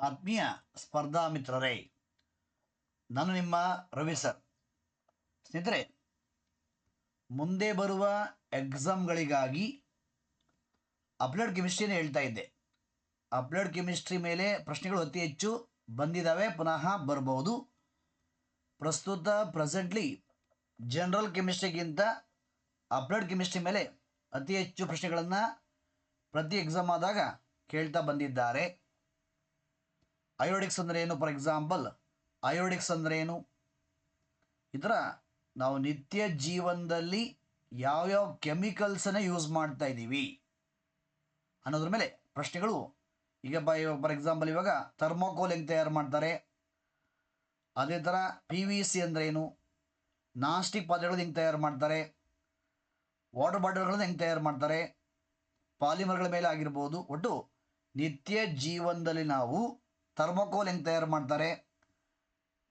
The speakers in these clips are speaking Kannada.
ಆತ್ಮೀಯ ಸ್ಪರ್ಧಾ ಮಿತ್ರರೇ, ನಾನು ನಿಮ್ಮ ರವಿ ಸರ್ ಸ್ನೇಹಿತರೆ, ಮುಂದೆ ಬರುವ ಎಕ್ಸಾಮ್ಗಳಿಗಾಗಿ ಅಪ್ಲೋಡ್ ಕೆಮಿಸ್ಟ್ರಿನ ಹೇಳ್ತಾ ಇದ್ದೆ. ಅಪ್ಲೋಡ್ ಕೆಮಿಸ್ಟ್ರಿ ಮೇಲೆ ಪ್ರಶ್ನೆಗಳು ಅತಿ ಹೆಚ್ಚು ಬಂದಿದ್ದಾವೆ ಪುನಃ ಬರಬಹುದು ಪ್ರಸ್ತುತ ಪ್ರೆಸೆಂಟ್ಲಿ ಜನರಲ್ ಕೆಮಿಸ್ಟ್ರಿಗಿಂತ ಅಪ್ಲೋಡ್ ಕೆಮಿಸ್ಟ್ರಿ ಮೇಲೆ ಅತಿ ಹೆಚ್ಚು ಪ್ರಶ್ನೆಗಳನ್ನು ಪ್ರತಿ ಎಕ್ಸಾಮ್ ಆದಾಗ ಕೇಳ್ತಾ ಬಂದಿದ್ದಾರೆ. ಅಯೋಡಿಕ್ಸ್ ಅಂದರೆ ಏನು? ಫಾರ್ ಎಕ್ಸಾಂಪಲ್ ಅಯೋಡಿಕ್ಸ್ ಅಂದರೆ ಏನು? ಈ ನಾವು ನಿತ್ಯ ಜೀವನದಲ್ಲಿ ಯಾವ್ಯಾವ ಕೆಮಿಕಲ್ಸನ್ನು ಯೂಸ್ ಮಾಡ್ತಾ ಇದ್ದೀವಿ? ಅನ್ನೋದ್ರ ಮೇಲೆ ಪ್ರಶ್ನೆಗಳು. ಈಗ ಬೈ ಫಾರ್ ಎಕ್ಸಾಂಪಲ್ ಇವಾಗ ಥರ್ಮೋಕೋಲ್ ಹೆಂಗೆ ತಯಾರು ಮಾಡ್ತಾರೆ? ಅದೇ ಥರ ಪಿ ವಿ ಸಿ ಅಂದರೆ ಏನು? ನಾಸ್ಟಿಕ್ ಸ್ಟಿಕ್ ಪಾತ್ರೆಗಳು ಹೆಂಗೆ ತಯಾರು ಮಾಡ್ತಾರೆ? ವಾಟರ್ ಬಾಟಲ್ಗಳನ್ನ ಹೆಂಗೆ ತಯಾರು ಮಾಡ್ತಾರೆ? ಪಾಲಿಮರ್ಗಳ ಮೇಲೆ ಆಗಿರ್ಬೋದು. ಒಟ್ಟು ನಿತ್ಯ ಜೀವನದಲ್ಲಿ ನಾವು ಥರ್ಮೋಕೋಲ್ ಹೆಂಗೆ ತಯಾರು ಮಾಡ್ತಾರೆ?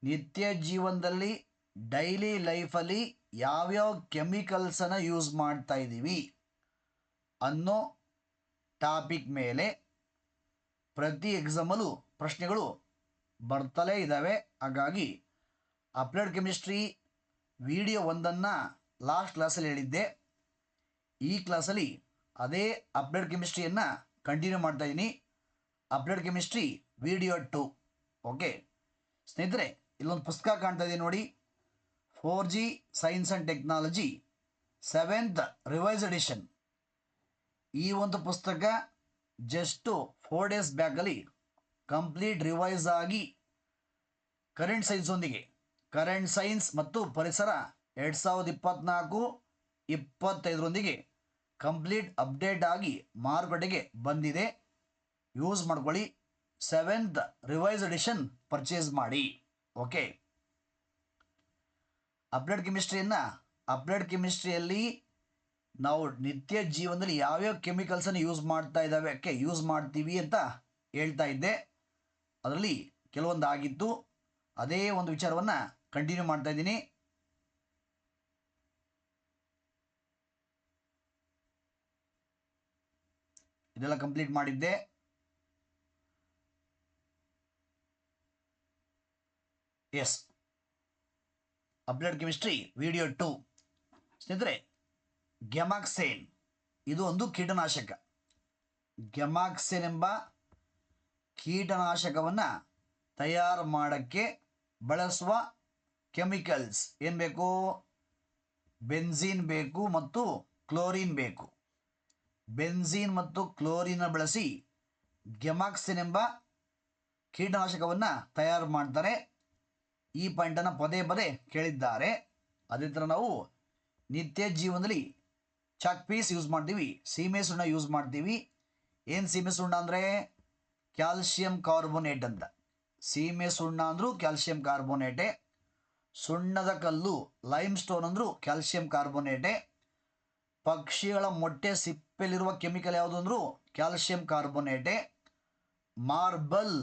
ನಿತ್ಯ ಜೀವನದಲ್ಲಿ ಡೈಲಿ ಲೈಫಲ್ಲಿ ಯಾವ್ಯಾವ ಕೆಮಿಕಲ್ಸನ್ನು ಯೂಸ್ ಮಾಡ್ತಾ ಇದ್ದೀವಿ ಅನ್ನೋ ಟಾಪಿಕ್ ಮೇಲೆ ಪ್ರತಿ ಎಕ್ಸಾಮಲ್ಲೂ ಪ್ರಶ್ನೆಗಳು ಬರ್ತಲೇ ಇದ್ದಾವೆ. ಹಾಗಾಗಿ ಅಪ್ಲೈಡ್ ಕೆಮಿಸ್ಟ್ರಿ ವಿಡಿಯೋ ಒಂದನ್ನು ಲಾಸ್ಟ್ ಕ್ಲಾಸಲ್ಲಿ ಹೇಳಿದ್ದೆ. ಈ ಕ್ಲಾಸಲ್ಲಿ ಅದೇ ಅಪ್ಲೈಡ್ ಕೆಮಿಸ್ಟ್ರಿಯನ್ನು ಕಂಟಿನ್ಯೂ ಮಾಡ್ತಾ ಇದ್ದೀನಿ. Applied chemistry video two. Okay? ಸ್ನೇಹಿತರೆ, ಇಲ್ಲೊಂದು ಪುಸ್ತಕ ಕಾಣ್ತಾ ಇದೆ ನೋಡಿ. Four G science and technology seventh revise edition ಈ ಒಂದು ಪುಸ್ತಕ ಜಸ್ಟು ಫೋರ್ ಡೇಸ್ ಬ್ಯಾಕಲ್ಲಿ ಕಂಪ್ಲೀಟ್ ರಿವೈಸ್ ಆಗಿ ಕರೆಂಟ್ ಸೈನ್ಸೊಂದಿಗೆ ಕರೆಂಟ್ ಸೈನ್ಸ್ ಮತ್ತು ಪರಿಸರ ಎರಡು ಸಾವಿರದ ಇಪ್ಪತ್ತ್ನಾಲ್ಕು ಇಪ್ಪತ್ತೈದರೊಂದಿಗೆ ಕಂಪ್ಲೀಟ್ ಅಪ್ಡೇಟ್ ಆಗಿ ಮಾರುಕಟ್ಟೆಗೆ ಬಂದಿದೆ. ಯೂಸ್ ಮಾಡ್ಕೊಳ್ಳಿ. ಸೆವೆಂತ್ ರಿವೈಸ್ ಎಡಿಷನ್ ಪರ್ಚೇಸ್ ಮಾಡಿ. ಓಕೆ ಅಪ್ಡೇಟ್ ಕೆಮಿಸ್ಟ್ರಿಯನ್ನು ಅಪ್ಡೇಟ್ ಕೆಮಿಸ್ಟ್ರಿಯಲ್ಲಿ ನಾವು ನಿತ್ಯ ಜೀವನದಲ್ಲಿ ಯಾವ್ಯಾವ ಕೆಮಿಕಲ್ಸನ್ನು ಯೂಸ್ ಮಾಡ್ತಾ ಇದ್ದಾವೆ ಅಕ್ಕೆ ಯೂಸ್ ಮಾಡ್ತೀವಿ ಅಂತ ಹೇಳ್ತಾ ಇದ್ದೆ. ಅದರಲ್ಲಿ ಕೆಲವೊಂದು ಆಗಿತ್ತು ಅದೇ ಒಂದು ವಿಚಾರವನ್ನು ಕಂಟಿನ್ಯೂ ಮಾಡ್ತಾ ಇದ್ದೀನಿ. ಇದೆಲ್ಲ ಕಂಪ್ಲೀಟ್ ಮಾಡಿದ್ದೆ. Yes applied chemistry video two ಸ್ನೇಹಿತರೆ ಗೆಮಾಕ್ಸೇನ್ ಇದು ಒಂದು ಕೀಟನಾಶಕ. ಗೆಮಾಕ್ಸೇನ್ ಎಂಬ ಕೀಟನಾಶಕವನ್ನು ತಯಾರು ಮಾಡೋಕ್ಕೆ ಬಳಸುವ ಕೆಮಿಕಲ್ಸ್ ಏನು ಬೇಕು? ಬೆನ್ಝೀನ್ ಬೇಕು ಮತ್ತು ಕ್ಲೋರಿನ್ ಬೇಕು. ಬೆನ್ಝೀನ್ ಮತ್ತು ಕ್ಲೋರಿನ ಬಳಸಿ ಗೆಮಾಕ್ಸಿನ್ ಎಂಬ ಕೀಟನಾಶಕವನ್ನು ತಯಾರು ಮಾಡ್ತಾರೆ. ಈ ಪಾಯಿಂಟನ್ನು ಪದೇ ಪದೇ ಕೇಳಿದ್ದಾರೆ. ಅದೇ ಥರ ನಾವು ನಿತ್ಯ ಜೀವನದಲ್ಲಿ ಚಾಕ್ ಪೀಸ್ ಯೂಸ್ ಮಾಡ್ತೀವಿ, ಸೀಮೆ ಸುಣ್ಣ ಯೂಸ್ ಮಾಡ್ತೀವಿ. ಏನು ಸೀಮೆ ಸುಣ್ಣ ಅಂದರೆ? ಕ್ಯಾಲ್ಸಿಯಂ ಕಾರ್ಬೋನೇಟ್ ಅಂತ. ಸೀಮೆ ಸುಣ್ಣ ಅಂದರೂ ಕ್ಯಾಲ್ಸಿಯಂ ಕಾರ್ಬೋನೇಟೆ. ಸುಣ್ಣದ ಕಲ್ಲು ಲೈಮ್ ಸ್ಟೋನ್ ಅಂದರೂ ಕ್ಯಾಲ್ಸಿಯಂ ಕಾರ್ಬೋನೇಟೆ. ಪಕ್ಷಿಗಳ ಮೊಟ್ಟೆ ಸಿಪ್ಪೆಲಿರುವ ಕೆಮಿಕಲ್ ಯಾವುದು ಅಂದರೂ ಕ್ಯಾಲ್ಸಿಯಂ ಕಾರ್ಬೋನೇಟೆ. ಮಾರ್ಬಲ್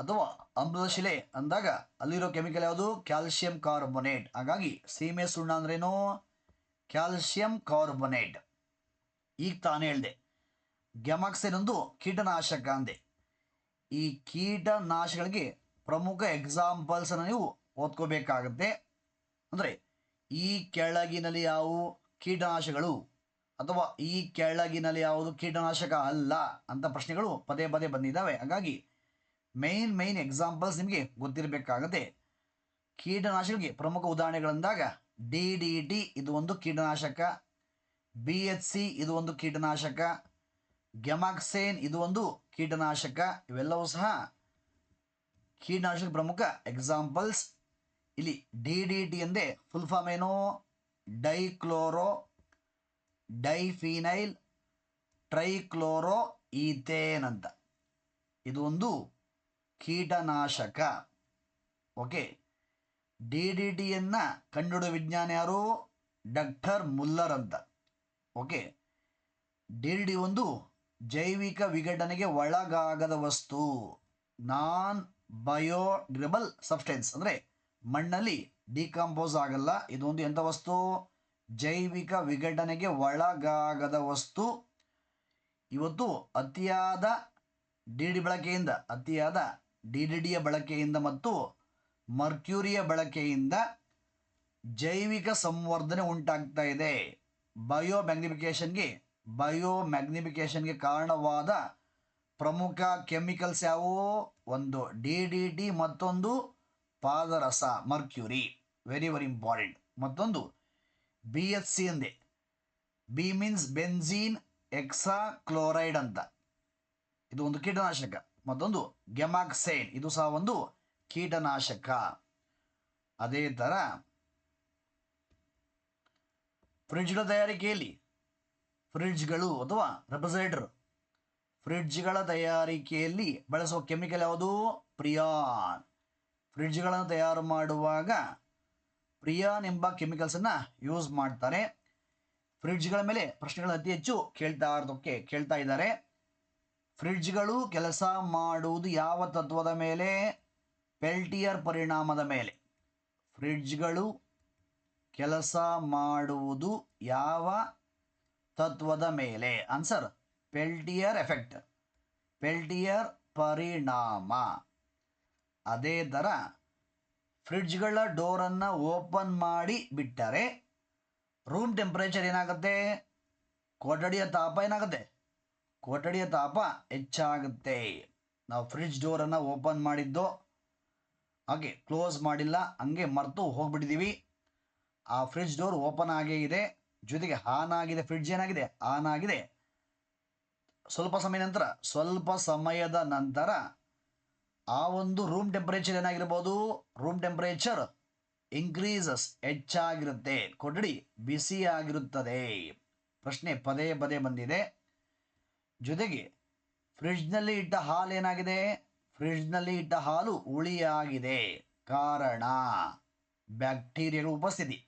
ಅಥವಾ ಅಮೃತ ಶಿಲೆ ಅಂದಾಗ ಅಲ್ಲಿರೋ ಕೆಮಿಕಲ್ ಯಾವುದು? Calcium carbonate. ಹಾಗಾಗಿ ಸೀಮೆ ಸುಣ್ಣ ಅಂದ್ರೇನು? Calcium carbonate. ಈಗ ತಾನೇ ಹೇಳಿದೆ. ಗೆಮಾಕ್ಸಿನ್ ಒಂದು ಕೀಟನಾಶಕ ಅಂದೆ. ಈ ಕೀಟನಾಶಕಗಳಿಗೆ ಪ್ರಮುಖ ಎಕ್ಸಾಂಪಲ್ಸನ್ನು ನೀವು ಓದ್ಕೋಬೇಕಾಗತ್ತೆ. ಅಂದರೆ ಈ ಕೆಳಗಿನಲ್ಲಿ ಯಾವು ಕೀಟನಾಶಕಗಳು ಅಥವಾ ಈ ಕೆಳಗಿನಲ್ಲಿ ಯಾವುದು ಕೀಟನಾಶಕ ಅಲ್ಲ ಅಂತ ಪ್ರಶ್ನೆಗಳು ಪದೇ ಪದೇ ಬಂದಿದ್ದಾವೆ. ಹಾಗಾಗಿ ಮೇಯ್ನ್ ಮೇನ್ ಎಕ್ಸಾಂಪಲ್ಸ್ ನಿಮಗೆ ಗೊತ್ತಿರಬೇಕಾಗತ್ತೆ ಕೀಟನಾಶಕಗಳಿಗೆ ಪ್ರಮುಖ ಉದಾಹರಣೆಗಳಂದಾಗ ಡಿ ಡಿ ಟಿ ಇದು ಒಂದು ಕೀಟನಾಶಕ. ಬಿ ಎಚ್ ಸಿ ಇದು ಒಂದು ಕೀಟನಾಶಕ. ಗೆಮಾಕ್ಸೇನ್ ಇದು ಒಂದು ಕೀಟನಾಶಕ. ಇವೆಲ್ಲವೂ ಸಹ ಕೀಟನಾಶಕ ಪ್ರಮುಖ ಎಕ್ಸಾಂಪಲ್ಸ್ ಇಲ್ಲಿ ಡಿ ಡಿ ಟಿ ಎಂದೇ ಫುಲ್ ಫಾರ್ಮ್ ಏನು? ಡೈಕ್ಲೋರೋ ಡೈಫಿನೈಲ್ ಟ್ರೈಕ್ಲೋರೋ ಈಥೇನ್ ಅಂತ. ಇದು ಒಂದು ಕೀಟನಾಶಕ. ಓಕೆ. ಡಿ ಡಿ ಟಿಯನ್ನು ಕಂಡುಹಿಡಿದ ವಿಜ್ಞಾನ ಯಾರು? ಡಾಕ್ಟರ್ ಮುಲ್ಲರ್ ಅಂತ. ಓಕೆ. ಡಿ ಡಿ ಒಂದು ಜೈವಿಕ ವಿಘಟನೆಗೆ ಒಳಗಾಗದ ವಸ್ತು. Non biodegradable substance. ಅಂದರೆ ಮಣ್ಣಲ್ಲಿ ಡಿಕಂಪೋಸ್ ಆಗಲ್ಲ. ಇದೊಂದು ಎಂಥ ವಸ್ತು? ಜೈವಿಕ ವಿಘಟನೆಗೆ ಒಳಗಾಗದ ವಸ್ತು. ಇವತ್ತು ಅತಿಯಾದ ಡಿ ಡಿ ಬಳಕೆಯಿಂದ ಅತಿಯಾದ ಡಿ ಡಿ ಡಿಯ ಬಳಕೆಯಿಂದ ಮತ್ತು ಮರ್ಕ್ಯೂರಿಯ ಬಳಕೆಯಿಂದ ಜೈವಿಕ ಸಂವರ್ಧನೆ ಉಂಟಾಗ್ತಾ ಇದೆ. ಬಯೋ ಮ್ಯಾಗ್ನಿಫಿಕೇಶನ್ಗೆ ಬಯೋ ಮ್ಯಾಗ್ನಿಫಿಕೇಶನ್ಗೆ ಕಾರಣವಾದ ಪ್ರಮುಖ ಕೆಮಿಕಲ್ಸ್ ಯಾವುವು? ಒಂದು, ಡಿ ಡಿ ಟಿ ಮತ್ತೊಂದು, ಪಾದರಸ, ಮರ್ಕ್ಯೂರಿ, ವೆರಿ ವೆರಿ ಇಂಪಾರ್ಟೆಂಟ್. ಮತ್ತೊಂದು, ಬಿ ಎಚ್ ಸಿ ಅಂದೆ B means benzene hexachloride ಅಂತ. ಇದು ಒಂದು ಕೀಟನಾಶಕ. ಮತ್ತೊಂದು ಗೆಮಾಕ್ಸೈನ್ ಇದು ಸಹ ಒಂದು ಕೀಟನಾಶಕ. ಅದೇ ಥರ ಫ್ರಿಡ್ಜ್ಗಳ ತಯಾರಿಕೆಯಲ್ಲಿ ಫ್ರಿಡ್ಜ್ಗಳು ಅಥವಾ ರೆಫ್ರಿಜರೇಟರ್ ಫ್ರಿಡ್ಜ್ಗಳ ತಯಾರಿಕೆಯಲ್ಲಿ ಬಳಸುವ ಕೆಮಿಕಲ್ ಯಾವುದು? ಪ್ರಿಯಾನ್ ಫ್ರಿಡ್ಜ್ಗಳನ್ನು ತಯಾರು ಮಾಡುವಾಗ ಪ್ರಿಯಾನ್ ಎಂಬ ಕೆಮಿಕಲ್ಸನ್ನು ಯೂಸ್ ಮಾಡ್ತಾರೆ. ಫ್ರಿಡ್ಜ್ಗಳ ಮೇಲೆ ಪ್ರಶ್ನೆಗಳು ಅತಿ ಹೆಚ್ಚು ಕೇಳ್ತಾ ಇರೋದಕ್ಕೆ ಕೇಳ್ತಾ ಇದ್ದಾರೆ. ಫ್ರಿಡ್ಜ್ಗಳು ಕೆಲಸ ಮಾಡುವುದು ಯಾವ ತತ್ವದ ಮೇಲೆ? ಪೆಲ್ಟಿಯರ್ ಪರಿಣಾಮದ ಮೇಲೆ. ಫ್ರಿಡ್ಜ್ಗಳು ಕೆಲಸ ಮಾಡುವುದು ಯಾವ ತತ್ವದ ಮೇಲೆ? ಆನ್ಸರ್ ಪೆಲ್ಟಿಯರ್ ಎಫೆಕ್ಟ್ ಪೆಲ್ಟಿಯರ್ ಪರಿಣಾಮ. ಅದೇ ಥರ, ಫ್ರಿಡ್ಜ್ಗಳ ಡೋರನ್ನು ಓಪನ್ ಮಾಡಿ ಬಿಟ್ಟರೆ ರೂಮ್ ಟೆಂಪ್ರೇಚರ್ ಏನಾಗುತ್ತೆ? ಕೊಠಡಿಯ ತಾಪ ಏನಾಗುತ್ತೆ? ಕೊಠಡಿಯ ತಾಪ ಹೆಚ್ಚಾಗುತ್ತೆ. ನಾವು ಫ್ರಿಡ್ಜ್ ಡೋರನ್ನು ಓಪನ್ ಮಾಡಿದ್ದು, ಹಾಗೆ ಕ್ಲೋಸ್ ಮಾಡಿಲ್ಲ, ಹಂಗೆ ಮರೆತು ಹೋಗ್ಬಿಟ್ಟಿದ್ದೀವಿ ಆ ಫ್ರಿಡ್ಜ್ ಡೋರ್ ಓಪನ್ ಆಗೇ ಇದೆ. ಜೊತೆಗೆ ಆನ್ ಆಗಿದೆ ಫ್ರಿಡ್ಜ್ ಏನಾಗಿದೆ? ಆನ್ ಆಗಿದೆ. ಸ್ವಲ್ಪ ಸಮಯ ನಂತರ, ಸ್ವಲ್ಪ ಸಮಯದ ನಂತರ ಆ ಒಂದು ರೂಮ್ ಟೆಂಪರೇಚರ್ ಏನಾಗಿರ್ಬೋದು? ರೂಮ್ ಟೆಂಪರೇಚರ್ ಇನ್ಕ್ರೀಸಸ್ ಹೆಚ್ಚಾಗಿರುತ್ತೆ. ಕೊಠಡಿ ಬಿಸಿ ಆಗಿರುತ್ತದೆ. ಪ್ರಶ್ನೆ ಪದೇ ಪದೇ ಬಂದಿದೆ. ಜೊತೆಗೆ ಫ್ರಿಡ್ಜ್ನಲ್ಲಿ ಇಟ್ಟ ಹಾಲು ಏನಾಗಿದೆ? ಫ್ರಿಡ್ಜ್ನಲ್ಲಿ ಇಟ್ಟ ಹಾಲು ಹುಳಿಯಾಗಿದೆ. ಕಾರಣ ಬ್ಯಾಕ್ಟೀರಿಯಾಗಳ ಉಪಸ್ಥಿತಿ.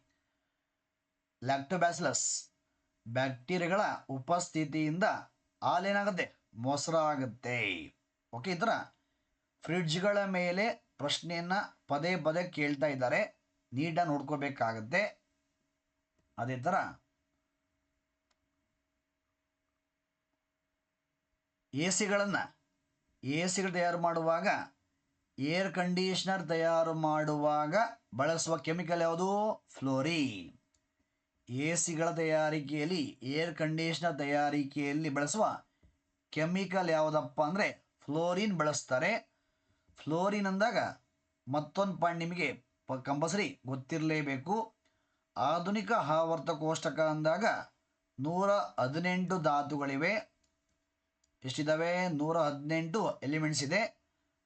ಲ್ಯಾಕ್ಟೋಬ್ಯಾಸಿಲಸ್, ಬ್ಯಾಕ್ಟೀರಿಯಾಗಳ ಉಪಸ್ಥಿತಿಯಿಂದ ಹಾಲೇನಾಗುತ್ತೆ ಮೊಸರಾಗುತ್ತೆ ಓಕೆ, ಈ ಥರ ಫ್ರಿಡ್ಜ್ಗಳ ಮೇಲೆ ಪ್ರಶ್ನೆಯನ್ನು ಪದೇ ಪದೇ ಕೇಳ್ತಾ ಇದ್ದಾರೆ. ನೀಟಾಗಿ ನೋಡ್ಕೋಬೇಕಾಗತ್ತೆ. ಅದೇ ಥರ ಎ ಸಿಗಳನ್ನು ಎ ಸಿಗಳು ತಯಾರು ಮಾಡುವಾಗ ಏರ್ ಕಂಡೀಷ್ನರ್ ತಯಾರು ಮಾಡುವಾಗ ಬಳಸುವ ಕೆಮಿಕಲ್ ಯಾವುದು? ಫ್ಲೋರಿನ್ ಎ ಸಿಗಳ ತಯಾರಿಕೆಯಲ್ಲಿ ಏರ್ ಕಂಡೀಷ್ನರ್ ತಯಾರಿಕೆಯಲ್ಲಿ ಬಳಸುವ ಕೆಮಿಕಲ್ ಯಾವುದಪ್ಪ ಅಂದರೆ ಫ್ಲೋರಿನ್ ಬಳಸ್ತಾರೆ. ಫ್ಲೋರಿನ್ ಅಂದಾಗ ಮತ್ತೊಂದು ಪಾಯಿಂಟ್ ನಿಮಗೆ ಪ, ಕಂಪಲ್ಸರಿ ಗೊತ್ತಿರಲೇಬೇಕು. ಆಧುನಿಕ ಆವರ್ತ ಕೋಷ್ಟಕ ಅಂದಾಗ ನೂರ ಹದಿನೆಂಟು ಧಾತುಗಳಿವೆ. ಎಷ್ಟಿದ್ದಾವೆ ನೂರ ಹದಿನೆಂಟು ಎಲಿಮೆಂಟ್ಸ್ ಇದೆ.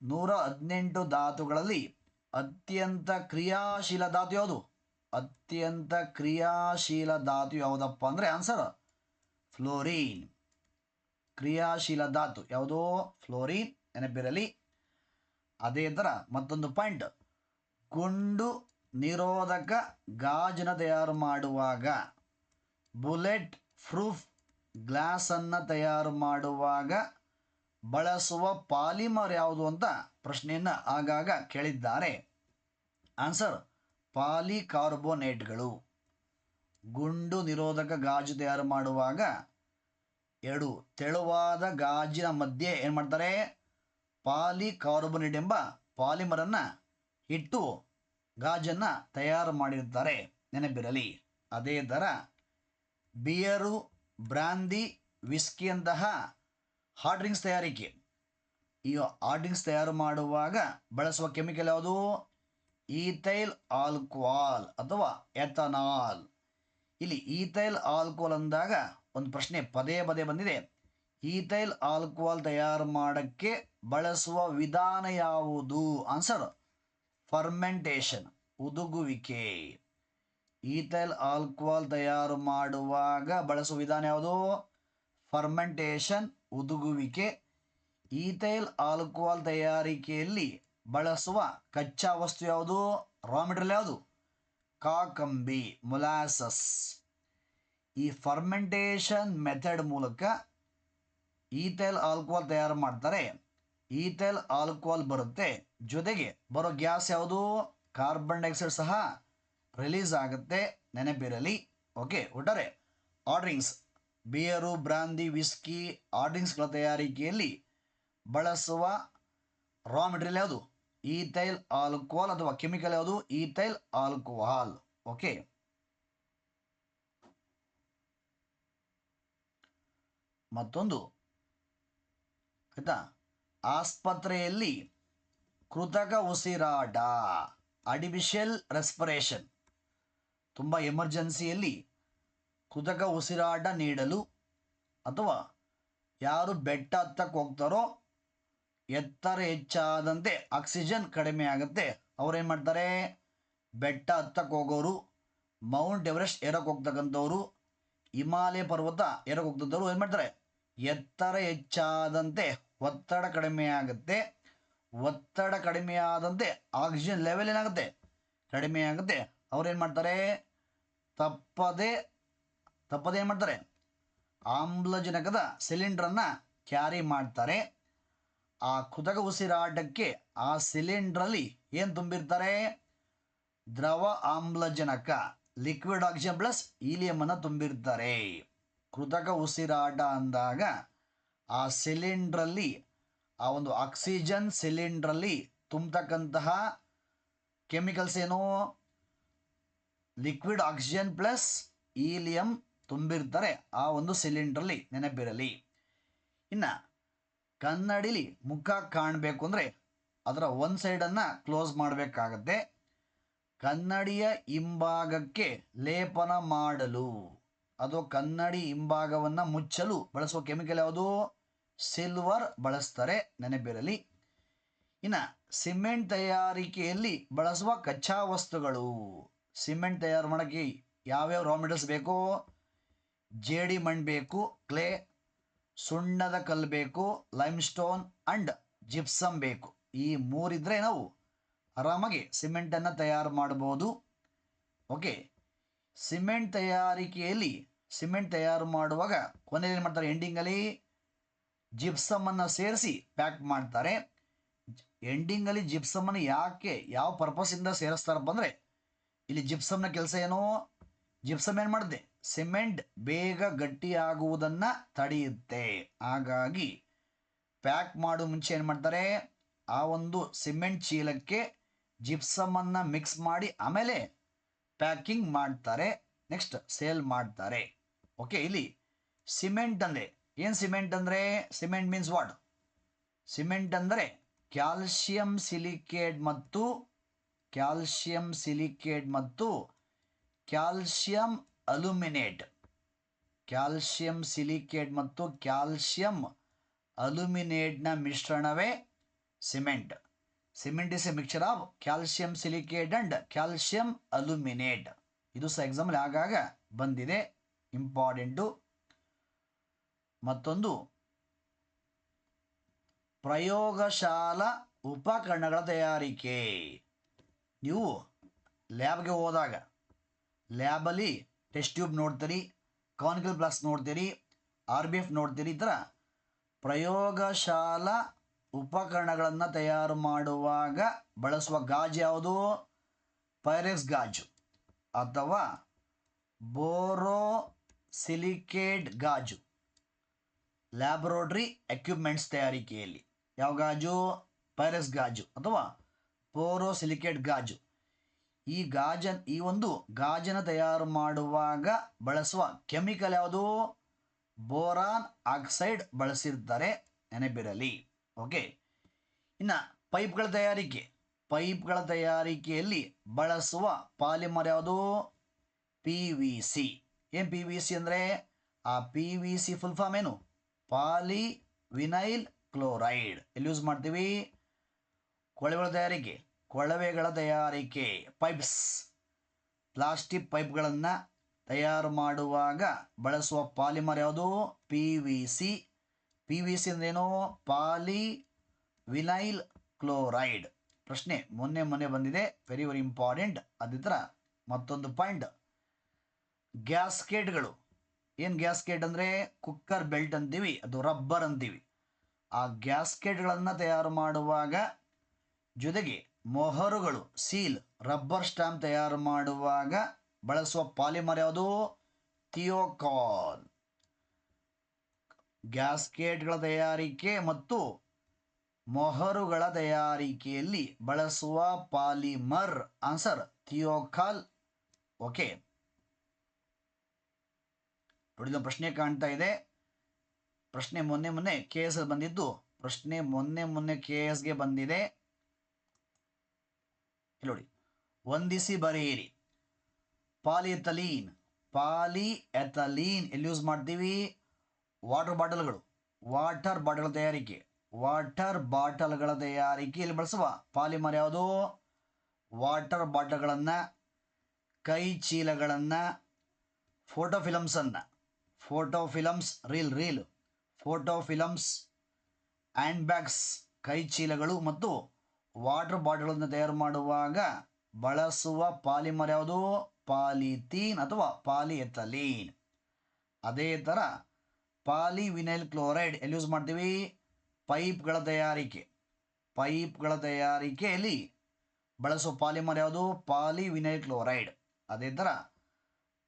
ನೂರ ಹದಿನೆಂಟು ಧಾತುಗಳಲ್ಲಿ ಅತ್ಯಂತ ಕ್ರಿಯಾಶೀಲ ಧಾತು ಯಾವುದು? ಅತ್ಯಂತ ಕ್ರಿಯಾಶೀಲ ಧಾತು ಯಾವುದಪ್ಪ ಅಂದರೆ ಆನ್ಸರ್ ಫ್ಲೋರಿನ್. ಕ್ರಿಯಾಶೀಲ ಧಾತು ಯಾವುದೋ? ಫ್ಲೋರಿನ್ ನೆನಪಿರಲಿ. ಅದೇ ಥರ ಮತ್ತೊಂದು ಪಾಯಿಂಟ್ ಗುಂಡು ನಿರೋಧಕ ಗಾಜಿನ ತಯಾರು ಮಾಡುವಾಗ ಬುಲೆಟ್ ಪ್ರೂಫ್ ಗ್ಲಾಸನ್ನು ತಯಾರು ಮಾಡುವಾಗ ಬಳಸುವ ಪಾಲಿಮರ್ ಯಾವುದು ಅಂತ ಪ್ರಶ್ನೆಯನ್ನು ಆಗಾಗ ಕೇಳಿದ್ದಾರೆ. ಆನ್ಸರ್, ಪಾಲಿಕಾರ್ಬೋನೇಟ್ಗಳು. ಗುಂಡು ನಿರೋಧಕ ಗಾಜು ತಯಾರು ಮಾಡುವಾಗ ಎರಡು, ತೆಳುವಾದ ಗಾಜಿನ ಮಧ್ಯೆ ಏನು ಮಾಡ್ತಾರೆ? ಪಾಲಿಕಾರ್ಬೋನೇಟ್ ಎಂಬ ಪಾಲಿಮರನ್ನು ಇಟ್ಟು ಗಾಜನ್ನು ತಯಾರು ಮಾಡಿರ್ತಾರೆ. ನೆನಪಿರಲಿ, ಅದೇ ಥರ ಬಿಯರು ಬ್ರಾಂದಿ ವಿಸ್ಕಿಯಂತಹ ಹಾಟ್ ಡ್ರಿಂಕ್ಸ್ ತಯಾರಿಕೆ. ಈ ಹಾರ್ಡ್ ಡ್ರಿಂಕ್ಸ್ ತಯಾರು ಮಾಡುವಾಗ ಬಳಸುವ ಕೆಮಿಕಲ್ ಯಾವುದು? ಈಥೈಲ್ ಆಲ್ಕೋಹಾಲ್ ಅಥವಾ ಎಥನಾಲ್ ಇಲ್ಲಿ ಈಥೈಲ್ ಆಲ್ಕೋಹಾಲ್ ಅಂದಾಗ ಒಂದು ಪ್ರಶ್ನೆ ಪದೇ ಪದೇ ಬಂದಿದೆ. ಈಥೈಲ್ ಆಲ್ಕೋಹಾಲ್ ತಯಾರು ಮಾಡೋಕ್ಕೆ ಬಳಸುವ ವಿಧಾನ ಯಾವುದು? ಆನ್ಸರ್ ಫರ್ಮೆಂಟೇಷನ್ ಉದುಗುವಿಕೆ. ಈಥೈಲ್ ಆಲ್ಕೋಹಾಲ್ ತಯಾರು ಮಾಡುವಾಗ ಬಳಸುವ ವಿಧಾನ ಯಾವುದು? ಫರ್ಮೆಂಟೇಷನ್ ಉದುಗುವಿಕೆ ಈಥೈಲ್ ಆಲ್ಕೋಹಾಲ್ ತಯಾರಿಕೆಯಲ್ಲಿ ಬಳಸುವ ಕಚ್ಚಾ ವಸ್ತು ಯಾವುದು? ರಾ ಮೆಟೀರಿಯಲ್ ಯಾವುದು? ಕಾಕಂಬಿ ಮೊಲಾಸಸ್ ಈ ಫರ್ಮೆಂಟೇಷನ್ ಮೆಥಡ್ ಮೂಲಕ ಈಥೈಲ್ ಆಲ್ಕೋಹಾಲ್ ತಯಾರು ಮಾಡ್ತಾರೆ. ಈಥೈಲ್ ಆಲ್ಕೋಹಾಲ್ ಬರುತ್ತೆ. ಜೊತೆಗೆ ಬರೋ ಗ್ಯಾಸ್ ಯಾವುದು? ಕಾರ್ಬನ್ ಡೈಆಕ್ಸೈಡ್ ಸಹ. ರಿಲೀಸ್ ಆಗುತ್ತೆ ನೆನಪಿರಲಿ. ಓಕೆ, ಒಟ್ಟಾರೆ hard drinks beer brandy whisky ಆರ್ಡ್ರಿಂಗ್ಸ್ಗಳ ತಯಾರಿಕೆಯಲ್ಲಿ ಬಳಸುವ ರಾ ಮೆಟೀರಿಯಲ್ ಯಾವುದು? ಈಥೈಲ್ ಆಲ್ಕೋಹಾಲ್ ಅಥವಾ ಕೆಮಿಕಲ್ ಯಾವುದು? Ethyl alcohol okay. ಮತ್ತೊಂದು, ಆಯ್ತಾ? ಆಸ್ಪತ್ರೆಯಲ್ಲಿ ಕೃತಕ ಉಸಿರಾಟ ಆರ್ಟಿಫಿಷಿಯಲ್ ರೆಸ್ಪಿರೇಷನ್ ತುಂಬ ಎಮರ್ಜೆನ್ಸಿಯಲ್ಲಿ ಕೃತಕ ಉಸಿರಾಟ ನೀಡಲು ಅಥವಾ ಯಾರು ಬೆಟ್ಟ ಹತ್ತಕ್ಕೆ ಹೋಗ್ತಾರೋ ಎತ್ತರ ಹೆಚ್ಚಾದಂತೆ ಆಕ್ಸಿಜನ್ ಕಡಿಮೆ ಆಗುತ್ತೆ. ಅವ್ರೇನು ಮಾಡ್ತಾರೆ? ಬೆಟ್ಟ ಹತ್ತಕ್ಕೆ ಹೋಗೋರು, ಮೌಂಟ್ ಎವರೆಸ್ಟ್ ಏರಕ್ಕೆ ಹೋಗ್ತಕ್ಕಂಥವ್ರು, ಹಿಮಾಲಯ ಪರ್ವತ ಏರಕ್ಕೆ ಹೋಗ್ತಕ್ಕಂಥವ್ರು ಏನು ಮಾಡ್ತಾರೆ? ಎತ್ತರ ಹೆಚ್ಚಾದಂತೆ ಒತ್ತಡ ಕಡಿಮೆ ಆಗುತ್ತೆ. ಒತ್ತಡ ಕಡಿಮೆ ಆದಂತೆ ಆಕ್ಸಿಜನ್ ಲೆವೆಲ್ ಏನಾಗುತ್ತೆ? ಕಡಿಮೆ ಆಗುತ್ತೆ. ಅವ್ರೇನು ಮಾಡ್ತಾರೆ ತಪ್ಪದೆ ತಪ್ಪದೆ ಏನು ಮಾಡ್ತಾರೆ ಆಮ್ಲಜನಕದ ಸಿಲಿಂಡ್ರನ್ನು ಕ್ಯಾರಿ ಮಾಡ್ತಾರೆ. ಆ ಕೃತಕ ಉಸಿರಾಟಕ್ಕೆ ಆ ಸಿಲಿಂಡ್ರಲ್ಲಿ ಏನು ತುಂಬಿರ್ತಾರೆ? ದ್ರವ ಆಮ್ಲಜನಕ, ಲಿಕ್ವಿಡ್ ಆಕ್ಸಿಜನ್ ಪ್ಲಸ್ ಈಲಿಯಮನ್ನು ತುಂಬಿರ್ತಾರೆ. ಕೃತಕ ಉಸಿರಾಟ ಅಂದಾಗ ಆ ಸಿಲಿಂಡ್ರಲ್ಲಿ, ಆ ಒಂದು ಆಕ್ಸಿಜನ್ ಸಿಲಿಂಡ್ರಲ್ಲಿ ತುಂಬತಕ್ಕಂತಹ ಕೆಮಿಕಲ್ಸ್ ಏನು? ಲಿಕ್ವಿಡ್ ಆಕ್ಸಿಜನ್ ಪ್ಲಸ್ ಈಲಿಯಂ ತುಂಬಿರ್ತಾರೆ ಆ ಒಂದು ಸಿಲಿಂಡ್ರಲ್ಲಿ ನೆನಪಿರಲಿ. ಇನ್ನು ಕನ್ನಡಿಲಿ ಮುಖ ಕಾಣಬೇಕು ಅಂದರೆ ಅದರ ಒಂದು ಸೈಡನ್ನು ಕ್ಲೋಸ್ ಮಾಡಬೇಕಾಗತ್ತೆ. ಕನ್ನಡಿಯ ಹಿಂಭಾಗಕ್ಕೆ ಲೇಪನ ಮಾಡಲು. ಅದು ಕನ್ನಡಿ ಹಿಂಭಾಗವನ್ನು ಮುಚ್ಚಲು ಬಳಸುವ ಕೆಮಿಕಲ್ ಯಾವುದು? ಸಿಲ್ವರ್ ಬಳಸ್ತಾರೆ, ನೆನಪಿರಲಿ. ಇನ್ನು ಸಿಮೆಂಟ್ ತಯಾರಿಕೆಯಲ್ಲಿ ಬಳಸುವ ಕಚ್ಚಾ ವಸ್ತುಗಳು. ಸಿಮೆಂಟ್ ತಯಾರು ಮಾಡೋಕ್ಕೆ ಯಾವ್ಯಾವ ರಾ ಮೆಟೀರಿಯಲ್ಸ್ ಬೇಕು? ಜೇಡಿ ಮಣ್ಣು ಬೇಕು ಕ್ಲೇ ಸುಣ್ಣದ ಕಲ್ಲು ಬೇಕು ಲೈಮ್ ಸ್ಟೋನ್ ಅಂಡ್ ಜಿಪ್ಸಮ್ ಬೇಕು. ಈ ಮೂರಿದ್ರೆ ನಾವು ಆರಾಮಾಗಿ ಸಿಮೆಂಟನ್ನು ತಯಾರು ಮಾಡ್ಬೋದು ಓಕೆ ಸಿಮೆಂಟ್ ತಯಾರಿಕೆಯಲ್ಲಿ ಸಿಮೆಂಟ್ ತಯಾರು ಮಾಡುವಾಗ ಕೊನೆಯಲ್ಲಿ ಏನು ಮಾಡ್ತಾರೆ? ಎಂಡಿಂಗಲ್ಲಿ ಜಿಪ್ಸಮನ್ನು ಸೇರಿಸಿ ಪ್ಯಾಕ್ ಮಾಡ್ತಾರೆ. ಎಂಡಿಂಗಲ್ಲಿ ಜಿಪ್ಸಮನ್ನು ಯಾಕೆ, ಯಾವ ಪರ್ಪಸಿಂದ ಸೇರಿಸ್ತಾರಪ್ಪ ಅಂದರೆ ಇಲ್ಲಿ ಜಿಪ್ಸಮ್ನ ಕೆಲಸ ಏನು, ಜಿಪ್ಸಮ್ ಏನು ಮಾಡುತ್ತೆ ಸಿಮೆಂಟ್ ಬೇಗ ಗಟ್ಟಿಯಾಗುವುದನ್ನು ತಡೆಯುತ್ತೆ. ಹಾಗಾಗಿ ಪ್ಯಾಕ್ ಮಾಡೋ ಮುಂಚೆ ಏನು ಮಾಡ್ತಾರೆ? ಆ ಒಂದು ಸಿಮೆಂಟ್ ಚೀಲಕ್ಕೆ ಜಿಪ್ಸಮನ್ನು ಮಿಕ್ಸ್ ಮಾಡಿ ಆಮೇಲೆ ಪ್ಯಾಕಿಂಗ್ ಮಾಡ್ತಾರೆ. ನೆಕ್ಸ್ಟ್ ಸೇಲ್ ಮಾಡ್ತಾರೆ. ಓಕೆ, ಇಲ್ಲಿ ಸಿಮೆಂಟ್ ಅಂದರೆ, ಏನು ಸಿಮೆಂಟ್ ಅಂದರೆ? Cement means what? ಸಿಮೆಂಟ್ ಅಂದರೆ ಕ್ಯಾಲ್ಸಿಯಂ ಸಿಲಿಕೇಟ್ ಮತ್ತು ಕ್ಯಾಲ್ಶಿಯಂ ಸಿಲಿಕೇಟ್ ಮತ್ತು ಕ್ಯಾಲ್ಶಿಯಂ ಅಲ್ಯೂಮಿನೇಟ್. ಕ್ಯಾಲ್ಶಿಯಂ ಸಿಲಿಕೇಟ್ ಮತ್ತು ಕ್ಯಾಲ್ಶಿಯಂ ಅಲ್ಯೂಮಿನೇಟ್ನ ಮಿಶ್ರಣವೇ cement. Cement is a mixture of calcium silicate and calcium aluminate. ಇದು ಸಹ ಎಕ್ಸಾಂಪಲ್ ಆಗಾಗ ಬಂದಿದೆ. ಇಂಪಾರ್ಟೆಂಟು ಮತ್ತೊಂದು. ಪ್ರಯೋಗಶಾಲಾ ಉಪಕರಣಗಳ ತಯಾರಿಕೆ. ನೀವು ಲ್ಯಾಬ್ಗೆ ಹೋದಾಗ, ಲ್ಯಾಬಲ್ಲಿ ಟೆಸ್ಟ್ ಟ್ಯೂಬ್ ನೋಡ್ತೀರಿ, ಕಾನಿಕಲ್ ಪ್ಲಾಸ್ ನೋಡ್ತೀರಿ, ಆರ್ ಬಿ ಎಫ್ ನೋಡ್ತೀರಿ, ಈ ಥರ ಪ್ರಯೋಗಶಾಲಾ ಉಪಕರಣಗಳನ್ನು ತಯಾರು ಮಾಡುವಾಗ ಬಳಸುವ ಗಾಜು ಯಾವುದು? ಪೈರೆಕ್ಸ್ ಗಾಜು ಅಥವಾ ಬೋರೋ ಸಿಲಿಕೇಟ್ ಗಾಜು. ಲ್ಯಾಬ್ರೋಟ್ರಿ ಎಕ್ವಿಪ್ಮೆಂಟ್ಸ್ ತಯಾರಿಕೆಯಲ್ಲಿ. ಯಾವ ಗಾಜು? ಪೈರೆಕ್ಸ್ ಗಾಜು ಅಥವಾ ಪೋರೋ ಸಿಲಿಕೇಟ್ ಗಾಜು. ಈ ಗಾಜ ಈ ಒಂದು ಗಾಜನ ತಯಾರು ಮಾಡುವಾಗ ಬಳಸುವ ಕೆಮಿಕಲ್ ಯಾವುದು? ಬೋರಾನ್ ಆಕ್ಸೈಡ್ ಬಳಸಿರ್ತಾರೆ. ನೆನಪಿರಲಿ. ಓಕೆ. ಇನ್ನು ಪೈಪ್ಗಳ ತಯಾರಿಕೆ. ಪೈಪ್ಗಳ ತಯಾರಿಕೆಯಲ್ಲಿ ಬಳಸುವ ಪಾಲಿಮರ್ ಯಾವುದು? P V C. ಏನು ಪಿ ವಿ ಸಿ ಅಂದರೆ? ಆ P V C full form ಏನು? Polyvinyl chloride. ಎಲ್ಲಿ ಯೂಸ್ ಮಾಡ್ತೀವಿ? ಕೊಳೆಗಳ ತಯಾರಿಕೆ. ಕೊಳವೆಗಳ ತಯಾರಿಕೆ ಪೈಪ್ಸ್ ಪ್ಲಾಸ್ಟಿಕ್ ಪೈಪ್ಗಳನ್ನು ತಯಾರು ಮಾಡುವಾಗ ಬಳಸುವ ಪಾಲಿಮರ್ ಯಾವುದು? P V C P V C ಅಂದ್ರೇನು? ಪಾಲಿ ವಿನೈಲ್ ಕ್ಲೋರೈಡ್ ಪ್ರಶ್ನೆ ಮೊನ್ನೆ ಮೊನ್ನೆ ಬಂದಿದೆ. ವೆರಿ ವೆರಿ ಇಂಪಾರ್ಟೆಂಟ್ ಅದಿತ್ರ ಮತ್ತೊಂದು ಪಾಯಿಂಟ್ ಗ್ಯಾಸ್ಕೇಟ್ಗಳು ಏನು ಗ್ಯಾಸ್ಕೇಟ್ ಅಂದರೆ? ಕುಕ್ಕರ್ ಬೆಲ್ಟ್ ಅಂತೀವಿ. ಅದು ರಬ್ಬರ್ ಅಂತೀವಿ. ಆ ಗ್ಯಾಸ್ಕೆಟ್ಗಳನ್ನು ತಯಾರು ಮಾಡುವಾಗ ಜೊತೆಗೆ ಮೊಹರುಗಳು, ಸೀಲ್, ರಬ್ಬರ್ ಸ್ಟಾಂಪ್ ತಯಾರು ಮಾಡುವಾಗ ಬಳಸುವ ಪಾಲಿಮರ್ ಯಾವುದು? ಥಿಯೋಕಾಲ್. ಗ್ಯಾಸ್ಕೇಟ್ಗಳ ತಯಾರಿಕೆ ಮತ್ತು ಮೊಹರುಗಳ ತಯಾರಿಕೆಯಲ್ಲಿ ಬಳಸುವ ಪಾಲಿಮರ್. ಆನ್ಸರ್, ಥಿಯೋಕಾಲ್. ಓಕೆ. ನೋಡಿದ ಪ್ರಶ್ನೆ ಕಾಣ್ತಾ ಇದೆ. ಪ್ರಶ್ನೆ ಮೊನ್ನೆ ಮೊನ್ನೆ ಕೆ ಎಸ್ ಬಂದಿದ್ದು, ಪ್ರಶ್ನೆ ಮೊನ್ನೆ ಮೊನ್ನೆ ಕೆ ಎಸ್ಗೆ ಬಂದಿದೆ. ನೋಡಿ, ಹೊಂದಿಸಿ ಬರೆಯಿರಿ. ಪಾಲಿಎಥಲೀನ್ ಪಾಲಿ ಎಥಲೀನ್ ಎಲ್ಲಿ ಯೂಸ್ ಮಾಡ್ತೀವಿ? ವಾಟರ್ ಬಾಟಲ್ಗಳು ವಾಟರ್ ಬಾಟಲ್ ತಯಾರಿಕೆ ವಾಟರ್ ಬಾಟಲ್ಗಳ ತಯಾರಿಕೆಯಲ್ಲಿ ಬಳಸುವ ಪಾಲಿಮರ್ ಯಾವುದು? ವಾಟರ್ ಬಾಟಲ್ಗಳನ್ನು ಕೈ ಚೀಲಗಳನ್ನು photo ಫಿಲಮ್ಸನ್ನು photo films reel reel photo films hand bags ಕೈ ಚೀಲಗಳು ಮತ್ತು ವಾಟರ್ ಬಾಟಲ್ಗಳನ್ನು ತಯಾರು ಮಾಡುವಾಗ ಬಳಸುವ ಪಾಲಿಮರ್ ಯಾವುದು? ಪಾಲಿಥೀನ್ ಅಥವಾ ಪಾಲಿಎಥಲೀನ್. ಅದೇ ಥರ ಪಾಲಿವಿನೈಲ್ ಕ್ಲೋರೈಡ್ ಎಲ್ಲಿ ಯೂಸ್ ಮಾಡ್ತೀವಿ? ಪೈಪ್ಗಳ ತಯಾರಿಕೆ. ಪೈಪ್ಗಳ ತಯಾರಿಕೆಯಲ್ಲಿ ಬಳಸುವ ಪಾಲಿಮರ್ ಯಾವುದು? Polyvinyl chloride. ಅದೇ ಥರ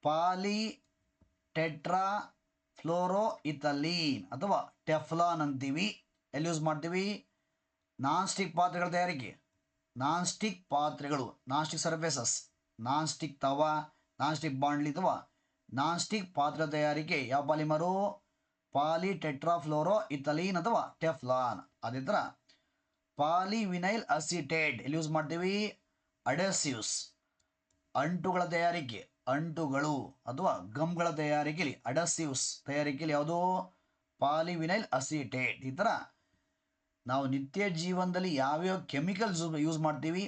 ಪಾಲಿ ಟೆಟ್ರಾ ಫ್ಲೋರೋ ಇಥಲೀನ್ ಅಥವಾ ಟೆಫ್ಲಾನ್ ಅಂತೀವಿ. ಎಲ್ಲಿ ಯೂಸ್ ಮಾಡ್ತೀವಿ? ನಾನ್ ಸ್ಟಿಕ್ ಪಾತ್ರೆಗಳ ತಯಾರಿಕೆ. ನಾನ್ ಸ್ಟಿಕ್ ಪಾತ್ರೆಗಳು. Non stick surfaces non stick tawa. Non stick ಬಾಂಡ್ಲಿ ಅಥವಾ ನಾನ್ ಸ್ಟಿಕ್ ಪಾತ್ರೆ ತಯಾರಿಕೆ. ಯಾವ ಪಾಲಿಮರು? ಪಾಲಿ ಟೆಟ್ರಾಫ್ಲೋರೋ ಇಥಲೀನ್ ಅಥವಾ ಟೆಫ್ಲಾನ್. ಅದೇ ಥರ ಪಾಲಿವಿನೈಲ್ ಅಸಿಟೇಟ್. ಎಲ್ಲಿ ಯೂಸ್ ಮಾಡ್ತೀವಿ? ಅಡೆಸಿವ್ಸ್. ಅಂಟುಗಳ ತಯಾರಿಕೆ. ಅಂಟುಗಳು ಅಥವಾ ಗಮ್ಗಳ ತಯಾರಿಕೆಯಲ್ಲಿ ಅಡಸಿವ್ಸ್ ತಯಾರಿಕೆಯಲ್ಲಿ ಯಾವುದು? Polyvinyl acetate. ಈ ಥರ ನಾವು ನಿತ್ಯ ಜೀವನದಲ್ಲಿ ಯಾವ್ಯಾವ ಕೆಮಿಕಲ್ಸ್ ಯೂಸ್ ಮಾಡ್ತೀವಿ,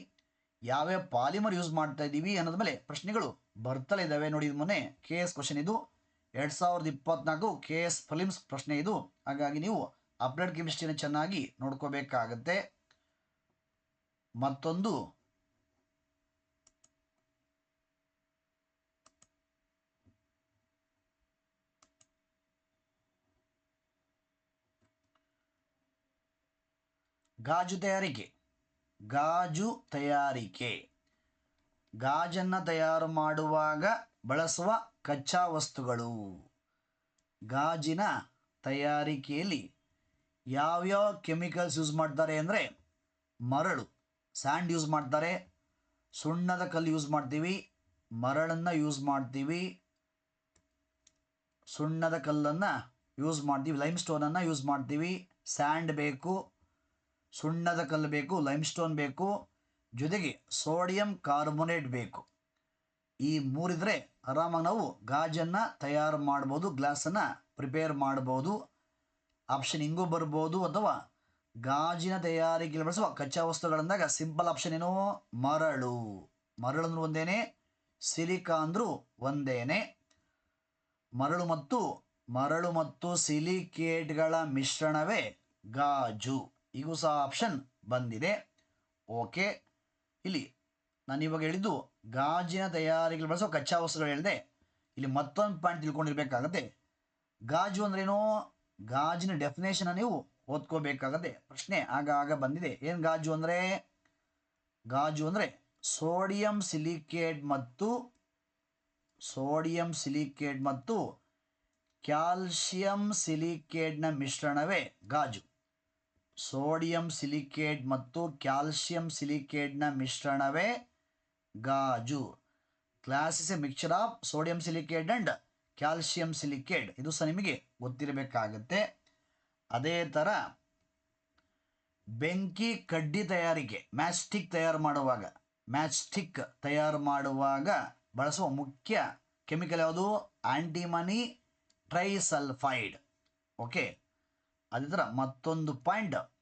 ಯಾವ್ಯಾವ ಪಾಲಿಮರ್ ಯೂಸ್ ಮಾಡ್ತಾ ಇದ್ದೀವಿ ಅನ್ನೋದ ಮೇಲೆ ಪ್ರಶ್ನೆಗಳು ಬರ್ತಲೇ ಇದ್ದಾವೆ ನೋಡಿ ಇದು ಮೊನ್ನೆ ಕೆ ಎಸ್ ಕ್ವಶನ್ ಇದು. ಎರಡು ಸಾವಿರದ ಇಪ್ಪತ್ನಾಲ್ಕು ಕೆ ಎಸ್ ಫಿಲಿಮ್ಸ್ ಪ್ರಶ್ನೆ ಇದು. ಹಾಗಾಗಿ ನೀವು ಅಪ್ಡೇಟ್ ಕೆಮಿಸ್ಟ್ರಿನ ಚೆನ್ನಾಗಿ ನೋಡ್ಕೋಬೇಕಾಗತ್ತೆ. ಮತ್ತೊಂದು ಗಾಜು ತಯಾರಿಕೆ. ಗಾಜು ತಯಾರಿಕೆ. ಗಾಜನ್ನು ತಯಾರು ಮಾಡುವಾಗ ಬಳಸುವ ಕಚ್ಚಾ ವಸ್ತುಗಳು. ಗಾಜಿನ ತಯಾರಿಕೆಯಲ್ಲಿ ಯಾವ್ಯಾವ ಕೆಮಿಕಲ್ಸ್ ಯೂಸ್ ಮಾಡ್ತಾರೆ ಅಂದರೆ ಮರಳು, ಸ್ಯಾಂಡ್ ಯೂಸ್ ಮಾಡ್ತಾರೆ, ಸುಣ್ಣದ ಕಲ್ಲು ಯೂಸ್ ಮಾಡ್ತೀವಿ, ಮರಳನ್ನು ಯೂಸ್ ಮಾಡ್ತೀವಿ, ಸುಣ್ಣದ ಕಲ್ಲನ್ನು ಯೂಸ್ ಮಾಡ್ತೀವಿ ಲೈಮ್ ಸ್ಟೋನನ್ನು ಯೂಸ್ ಮಾಡ್ತೀವಿ, ಸ್ಯಾಂಡ್ ಬೇಕು ಸುಣ್ಣದ ಕಲ್ಲು ಬೇಕು ಲೈಮ್ಸ್ಟೋನ್ ಬೇಕು, ಜೊತೆಗೆ ಸೋಡಿಯಂ ಕಾರ್ಬೊನೇಟ್ ಬೇಕು. ಈ ಮೂರಿದ್ರೆ ಆರಾಮಾಗಿ ನಾವು ಗಾಜನ್ನು ತಯಾರು ಮಾಡ್ಬೋದು, ಗ್ಲಾಸನ್ನು ಪ್ರಿಪೇರ್ ಮಾಡ್ಬೋದು. ಆಪ್ಷನ್ ಹಿಂಗೂ ಬರ್ಬೋದು, ಅಥವಾ ಗಾಜಿನ ತಯಾರಿಕೆಯಲ್ಲಿ ಬಳಸುವ ಕಚ್ಚಾ ವಸ್ತುಗಳಂದಾಗ ಸಿಂಪಲ್ ಆಪ್ಷನ್ ಏನು? ಮರಳು. ಮರಳು ಅಂದ್ರೆ ಒಂದೇನೆ, ಸಿಲಿಕಾ ಅಂದ್ರೂ ಒಂದೇನೆ. ಮರಳು ಮತ್ತು ಮರಳು ಮತ್ತು ಸಿಲಿಕೇಟ್ಗಳ ಮಿಶ್ರಣವೇ ಗಾಜು. ಈಗೂ ಸಹ ಆಪ್ಷನ್ ಬಂದಿದೆ. ಓಕೆ ಇಲ್ಲಿ ನಾನು ಇವಾಗ ಹೇಳಿದ್ದು ಗಾಜಿನ ತಯಾರಿಕೆಗೆ ಬಳಸೋ ಕಚ್ಚಾ ವಸ್ತುಗಳು ಹೇಳಿದೆ. ಇಲ್ಲಿ ಮತ್ತೊಂದು ಪಾಯಿಂಟ್ ತಿಳ್ಕೊಂಡಿರ್ಬೇಕಾಗತ್ತೆ. ಗಾಜು ಅಂದ್ರೇನು? ಗಾಜಿನ ಡೆಫಿನೇಷನ್ ನೀವು ಓದ್ಕೋಬೇಕಾಗತ್ತೆ. ಪ್ರಶ್ನೆ ಆಗ ಆಗ ಬಂದಿದೆ. ಏನು ಗಾಜು ಅಂದರೆ? ಗಾಜು ಅಂದರೆ ಸೋಡಿಯಂ ಸಿಲಿಕೇಟ್ ಮತ್ತು ಸೋಡಿಯಂ ಸಿಲಿಕೇಟ್ ಮತ್ತು ಕ್ಯಾಲ್ಶಿಯಂ ಸಿಲಿಕೇಟ್ನ ಮಿಶ್ರಣವೇ ಗಾಜು. ಸೋಡಿಯಂ ಸಿಲಿಕೇಟ್ ಮತ್ತು ಕ್ಯಾಲ್ಸಿಯಂ ಸಿಲಿಕೇಟ್ನ ಮಿಶ್ರಣವೇ? ಗಾಜು. Glass is a mixture of sodium silicate and calcium silicate. ಇದು ಸಹ ನಿಮಗೆ ಗೊತ್ತಿರಬೇಕಾಗತ್ತೆ. ಅದೇ ಥರ ಬೆಂಕಿ ಕಡ್ಡಿ ತಯಾರಿಕೆ ಮ್ಯಾಸ್ಟಿಕ್ ತಯಾರು ಮಾಡುವಾಗ. ಮ್ಯಾಸ್ಟಿಕ್ ತಯಾರು ಮಾಡುವಾಗ ಬಳಸುವ ಮುಖ್ಯ ಕೆಮಿಕಲ್ ಯಾವುದು? Antimony trisulphide. ಓಕೆ. ಅದೇ ಥರ ಮತ್ತೊಂದು ಪಾಯಿಂಟ್,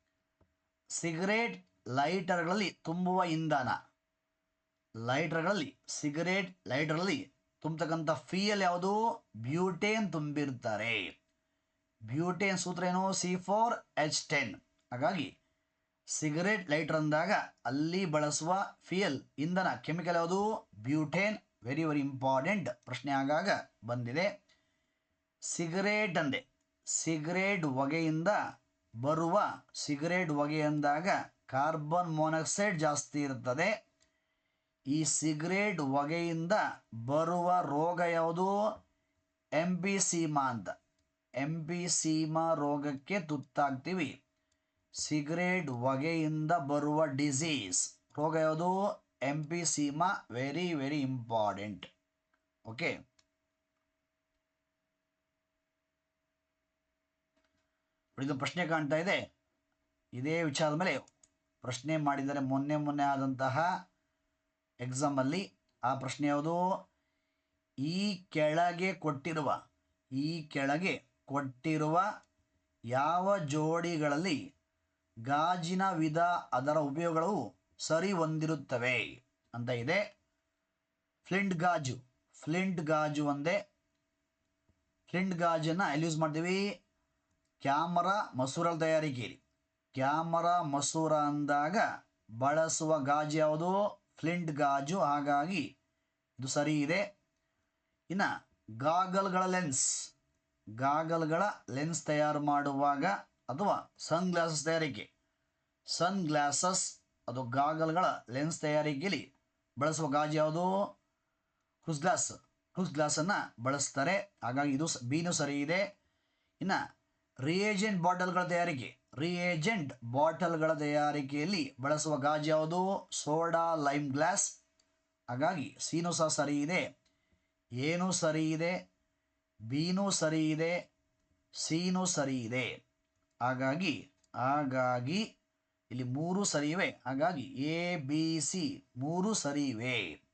ಸಿಗರೇಟ್ ಲೈಟರ್ಗಳಲ್ಲಿ ತುಂಬುವ ಇಂಧನ. ಲೈಟರ್ಗಳಲ್ಲಿ, ಸಿಗರೇಟ್ ಲೈಟರ್ಗಳಲ್ಲಿ ತುಂಬತಕ್ಕಂಥ ಫಿಯಲ್ ಯಾವುದು? ಬ್ಯೂಟೇನ್ ತುಂಬಿರ್ತಾರೆ ಬ್ಯೂಟೇನ್ ಸೂತ್ರ ಏನು? C four H ten. ಹಾಗಾಗಿ, ಸಿಗರೇಟ್ ಲೈಟರ್ ಅಂದಾಗ ಅಲ್ಲಿ ಬಳಸುವ ಫಿಯಲ್ ಇಂಧನ, ಕೆಮಿಕಲ್ ಯಾವುದು? ಬ್ಯೂಟೇನ್. ವೆರಿ ವೆರಿ ಇಂಪಾರ್ಟೆಂಟ್ ಪ್ರಶ್ನೆ ಆಗಾಗ ಬಂದಿದೆ. ಸಿಗರೇಟ್ ಅಂದೆ. ಸಿಗರೇಟ್ ಹೊಗೆಯಿಂದ ಬರುವ ಸಿಗರೇಟ್ ಹೊಗೆ ಅಂದಾಗ ಕಾರ್ಬನ್ ಮೊನಾಕ್ಸೈಡ್ ಜಾಸ್ತಿ ಇರ್ತದೆ. ಈ ಸಿಗರೇಟ್ ಹೊಗೆಯಿಂದ ಬರುವ ರೋಗ ಯಾವುದು? ಎಂಬಿಸೀಮಾ ಅಂತ. ಎಂಬಿಸೀಮಾ ರೋಗಕ್ಕೆ ತುತ್ತಾಗ್ತೀವಿ. ಸಿಗರೇಟ್ ಹೊಗೆಯಿಂದ ಬರುವ ಡಿಸೀಸ್. ರೋಗ ಯಾವುದು? Emphysema. Very very important okay ಇದು ಪ್ರಶ್ನೆ ಕಾಣ್ತಾ ಇದೆ. ಇದೇ ವಿಚಾರದ ಮೇಲೆ ಪ್ರಶ್ನೆ ಮಾಡಿದರೆ ಮೊನ್ನೆ ಮೊನ್ನೆ ಆದಂತಹ ಎಕ್ಸಾಮಲ್ಲಿ ಆ ಪ್ರಶ್ನೆ ಯಾವುದು? ಈ ಕೆಳಗೆ ಕೊಟ್ಟಿರುವ, ಈ ಕೆಳಗೆ ಕೊಟ್ಟಿರುವ ಯಾವ ಜೋಡಿಗಳಲ್ಲಿ ಗಾಜಿನ ವಿಧ ಅದರ ಉಪಯೋಗಗಳು ಸರಿ ಹೊಂದಿರುತ್ತವೆ ಅಂತ ಇದೆ. ಫ್ಲಿಂಟ್ ಗಾಜು ಫ್ಲಿಂಟ್ ಗಾಜು ಒಂದೇ. ಫ್ಲಿಂಟ್ ಗಾಜನ್ನು ಎಲ್ಲಿ ಯೂಸ್ ಮಾಡ್ತೀವಿ? ಕ್ಯಾಮರಾ ಮಸೂರ ತಯಾರಿಕೆಯಲ್ಲಿ. ಕ್ಯಾಮರಾ ಮಸೂರ ಅಂದಾಗ ಬಳಸುವ ಗಾಜು ಯಾವುದು? ಫ್ಲಿಂಟ್ ಗಾಜು. ಹಾಗಾಗಿ ಇದು ಸರಿ ಇದೆ. ಇನ್ನು ಗಾಗಲ್ಗಳ ಲೆನ್ಸ್. ಗಾಗಲ್ಗಳ ಲೆನ್ಸ್ ತಯಾರು ಮಾಡುವಾಗ ಅಥವಾ ಸನ್ ಗ್ಲಾಸಸ್ ತಯಾರಿಕೆ. ಸನ್ ಗ್ಲಾಸಸ್ ಅದು ಗಾಗಲ್ಗಳ ಲೆನ್ಸ್ ತಯಾರಿಕೆಯಲ್ಲಿ ಬಳಸುವ ಗಾಜು ಯಾವುದು? Cruise glass. ಕ್ರೂಸ್ ಗ್ಲಾಸನ್ನು ಬಳಸ್ತಾರೆ. ಹಾಗಾಗಿ ಇದು ಬಿನೂ ಸರಿ ಇದೆ. ಇನ್ನು ರಿಯೇಜೆಂಟ್ ಬಾಟಲ್ಗಳ ತಯಾರಿಕೆ. ರಿಯೇಜೆಂಟ್ ಬಾಟಲ್ಗಳ ತಯಾರಿಕೆಯಲ್ಲಿ ಬಳಸುವ ಗಾಜು ಯಾವುದು? Soda, lime glass. ಹಾಗಾಗಿ, ಸೀನು ಸಹ ಸರಿ ಇದೆ. ಏನೂ ಸರಿ ಇದೆ. ಬೀನು ಸರಿ ಇದೆ. ಸೀನು ಸರಿ ಇದೆ. ಹಾಗಾಗಿ ಹಾಗಾಗಿ, ಇಲ್ಲಿ ಮೂರು ಸರಿ ಇವೆ. ಹಾಗಾಗಿ, ಎ, ಬಿ, ಸಿ ಮೂರು ಸರಿ ಇವೆ.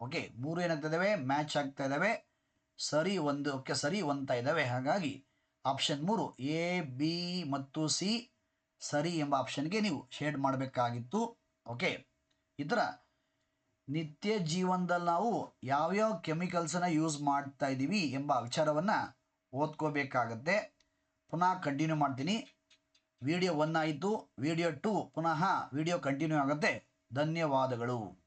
ಓಕೆ, ಮೂರು ಏನಾಗ್ತಾ ಇದ್ದಾವೆ ಮ್ಯಾಚ್ ಆಗ್ತಾ ಇದ್ದಾವೆ ಸರಿ ಒಂದಕ್ಕೆ ಸರಿ ಹೊಂದ್ತಾ ಇದ್ದಾವೆ ಹಾಗಾಗಿ ಆಪ್ಷನ್ ಮೂರು, ಎ, ಬಿ ಮತ್ತು ಸಿ ಸರಿ ಎಂಬ ಆಪ್ಷನ್ಗೆ ನೀವು ಶೇಡ್ ಮಾಡಬೇಕಾಗಿತ್ತು. ಓಕೆ. ಇದರ ನಿತ್ಯ ಜೀವನದಲ್ಲಿ ನಾವು ಯಾವ್ಯಾವ ಕೆಮಿಕಲ್ಸನ್ನು ಯೂಸ್ ಮಾಡ್ತಾ ಇದ್ದೀವಿ ಎಂಬ ವಿಚಾರವನ್ನು ಓದ್ಕೋಬೇಕಾಗತ್ತೆ. ಪುನಃ ಕಂಟಿನ್ಯೂ ಮಾಡ್ತೀನಿ. ವಿಡಿಯೋ ಒನ್ ಆಯಿತು. ವಿಡಿಯೋ ಟು ಪುನಃ ವಿಡಿಯೋ ಕಂಟಿನ್ಯೂ ಆಗುತ್ತೆ. ಧನ್ಯವಾದಗಳು.